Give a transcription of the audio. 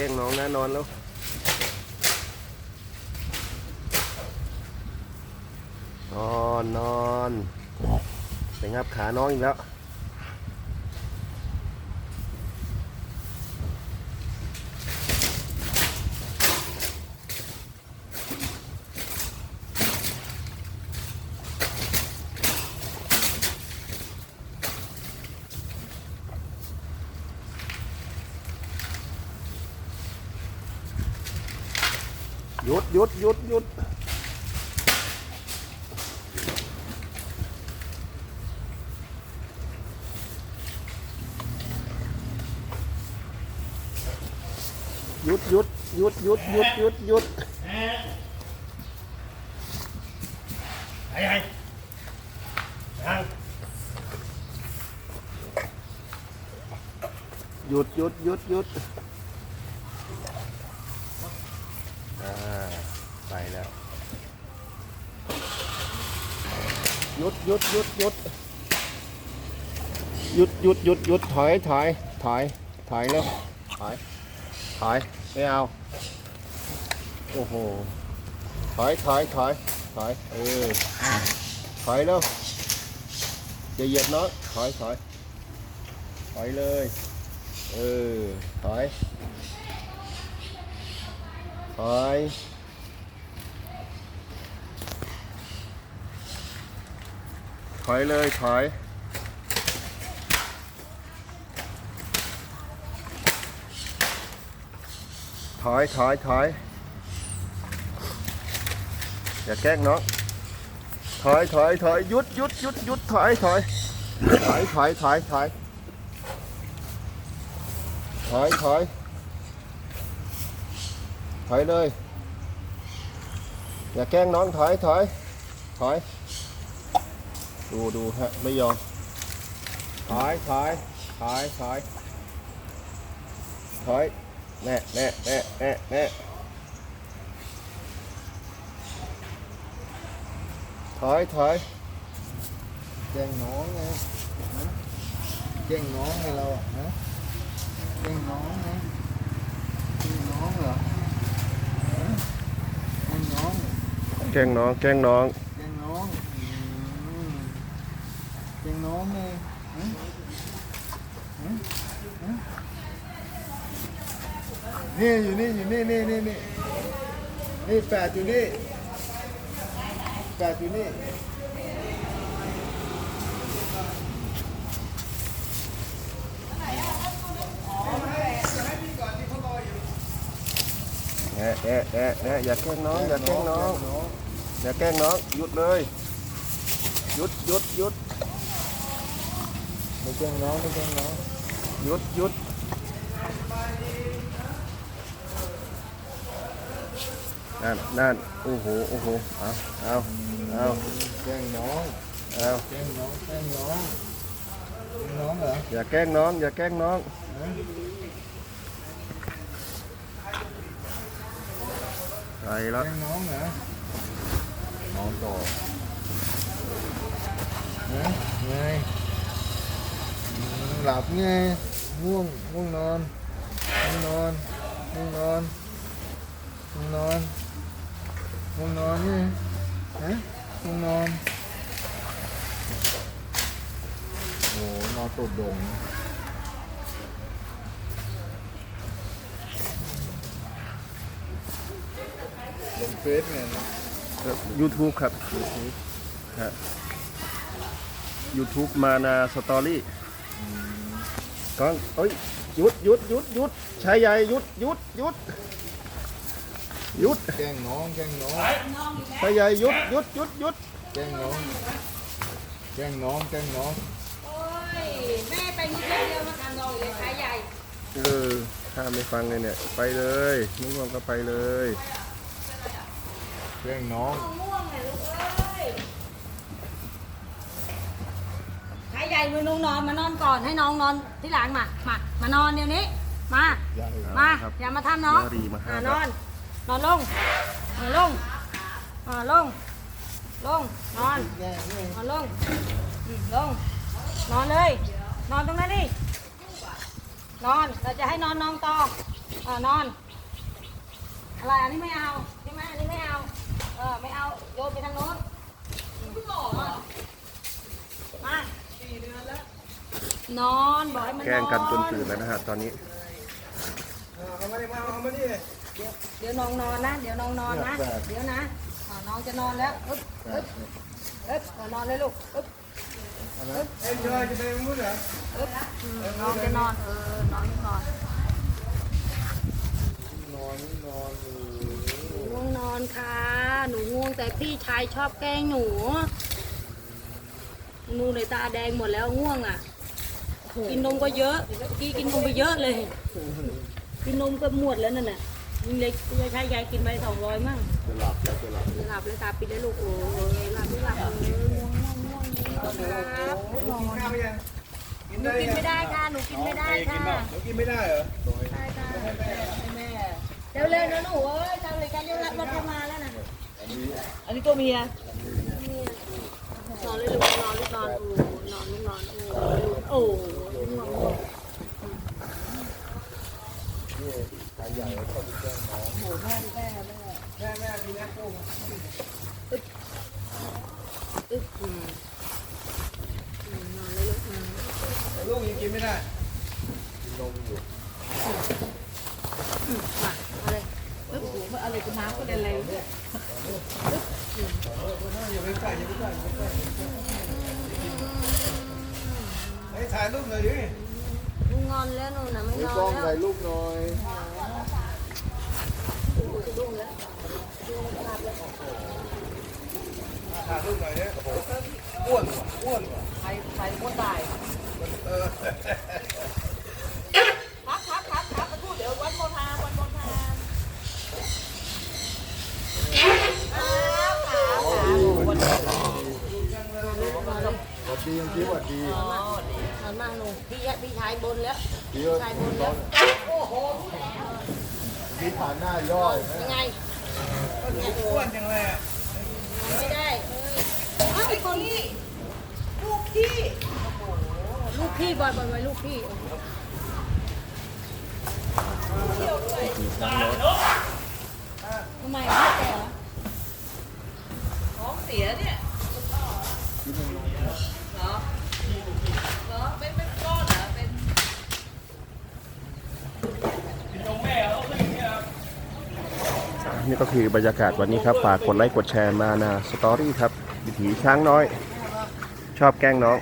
ล้งน้องนะนอนแล้วนอนนอนไปงับขาน้องอีกแล้ว ยุดหยุดหยุดหยุดหยุดหยุดหยุดหยุดหยุดหยุดหยุด Hay hay. Hay. หยุดหยุดหยุดหยุดอ่าไปแล้ว หยุดหยุดหยุดหยุดหยุดหยุดหยุดหยุดถอยถอยถอยถอยแล้วถอยถอยไม่เอาโอ้โหถอยถอยถอยถอยเออถอยแล้วเหยียบเนาะถอยถอยถอยเลยเออถอยถอย ถอยเลยถอย ถอยถอยถอยอย่าแกล้งน้องถอยถอยถอยยุดยุดยุดยุดถอยถอยถอยถอยถอยถอยถอยถอยถอยเลย อย่าแกล้งน้องถอยถอยถอย ดูดูฮะ ไม่ยอมถอยถอยถอยถอยถอยแน่แน่แน่แน่แน่ถอยถอยแกล้งน้องไงฮะแกล้งน้องไงเราอะฮะแกล้งน้องไงแกล้งน้องเหรอฮะแกล้งน้องเหรอแกล้งน้อง แกล้งน้อง แกล้งน้องอืม แกล้งน้องไงฮะฮะฮะนี่อยู่นี่อยู่นี่นี่นี่นี่นี่แปดอยู่นี่แปดอยู่นี่แน่แน่แน่แน่อย่าแกล้งน้อง อย่าแกล้งน้อง อย่าแกล้งน้อง หยุดเลย หยุดหยุดหยุด ไม่แกล้งน้องไม่แกล้งน้องหยุดหยุดนั่นนั่นโอ้โหโอ้โหเอาเอาเอาแกล้งน้องเอาแกล้งน้องแกล้งน้องแกล้งน้องเหรออย่าแกล้งน้องอย่าแกล้งน้องฮะไปแกแล้วล้งน้องเหรอน้องต่อฮะไงอืม หลับไงง่วงง่วงนอนง่วงนอนง่วงนอนง่วงนอนง่วงนอนไงฮะง่วงนอนโอ้นอนตุดดงลงเฟซไงนะยูทูบครับฮะยูทูบมานาสตอรี่ ก้องเอ้ยหยุดหยุดหยุดหยุดชายใหญ่หยุดหยุดหยุดหยุดแกล้งน้องแกล้งน้องชายใหญ่หยุดหยุดหยุดหยุดแกล้งน้องแกล้งน้องแกล้งน้องโอ้ยแม่ไปนิดเดียวมาทำนองอยู่เลยขายใหญ่เออถ้าไม่ฟังเลยเนี่ย ไปเลยนุ่งรวมก็ไปเลยแกล้งน้อง มือนุ่งนอนมานอนก่อนให้น้องนอนที่หลังมา มามานอนเดี๋ยวนี้ มาใหญ่มาครับอย่ามาทำน้องนารีมาห้าอ่าบาทนอน นอนลงนอนลงอ่าลง ลง นอนแกล้งไงนอนลงอืมลง นอนเลย นอนตรงนั้นดิ นอน เราจะให้นอนนอนต่ออ่านอน อะไรอันนี้ไม่เอาใช่ไหมอันนี้ไม่เอา เออไม่เอา โยนไปทางโน้นมา นอนบอกให้มันนอนแกล้งกันจนตื่นแล้วนะฮะตอนนี้ เอามาดิมาเอามาดิเดี๋ยวเดี๋ยวน้องนอนนะเดี๋ยวน้องนอนนะเดี๋ยวนะอ่าน้องจะนอนแล้วอึ๊บอึ๊บอึ๊บอ่านอนเลยลูกอึ๊บเอ็นจอยจะไปมุ้งเหรออึ๊บอืมน้องจะนอนเออนอนนอนนอนนอนอยู่ง่วงนอนค่ะหนูง่วงแต่พี่ชายชอบแกล้งหนูหนูเลยตาแดงหมดแล้วง่วงอะ กินนมก็เยอะกี้กินนมไปเยอะเลย กินนมก็หมดแล้วนั่นน่ะยิ่งเล็กยายชายยายกินไปสองร้อยมั่งจะหลับแล้วจะหลับหลับเลยตาปิดเลยลูกโอ้ยหลับไม่หลับเลยง่วงง่วงง่วงง่วงครับนอนยังกินหนูได้กินไม่ได้ค่ะหนูกินไม่ได้ค่ะหนูกินไม่ได้เหรอได้ค่ะแม่เร็วเร็วนะหนูเอ้ยทำเลยกันเดี๋ยวรับรถมาแล้วนะอันนี้ตัวเมียนอนเลยลูกนอนลูกนอนโอ้นอนลูกนอนโอ้โอ้ง่วงง่วง แม่แม่มีแม่กุ้ง อึ๊บอืมอืมนอนเลยลูกอืม ลูกยังกินไม่ได้มาเอาเลยโอ้โหมันอะไรกับน้ำก็เด่นเลยอย่าไปใกล้อย่าไปใกล้อย่าไปใกล้ให้ถ่ายรูปหน่อยดิลุงงอนแล้วหนูนะไม่มีนอนกล้องแล้วถ่ายรูปหน่อยถ่ายรูปหน่อยดิอ้วนว่ะอ้วนว่ะใครใครคนตาย ครับครับครับครับมาพูดเดี๋ยววันโมทาวันโมทาครับครับครับวันโมทาวัสดียังคิดว่าดีอ๋อนมากหนูพี่ยพี่ชายบนแล้วพี่ชายบนแล้วมีฐานหน้าย่อยนะยังไงอ้วนจังเลยอะไม่ได้เอ้ยเอ้คนนี้ลูกพี่ พี่บอยบอยบอยลูกพี่ทำไมพี่แกเหรอท้องเสียเนี่ยเหรอเหรอเป็นเป็นก้อนเหรอเป็นนี่ก็คือบรรยากาศวันนี้ครับฝากกดไลค์กดแชร์มานาสตอรี่ครับวิถีช้างน้อย ชอบแกล้งน้อง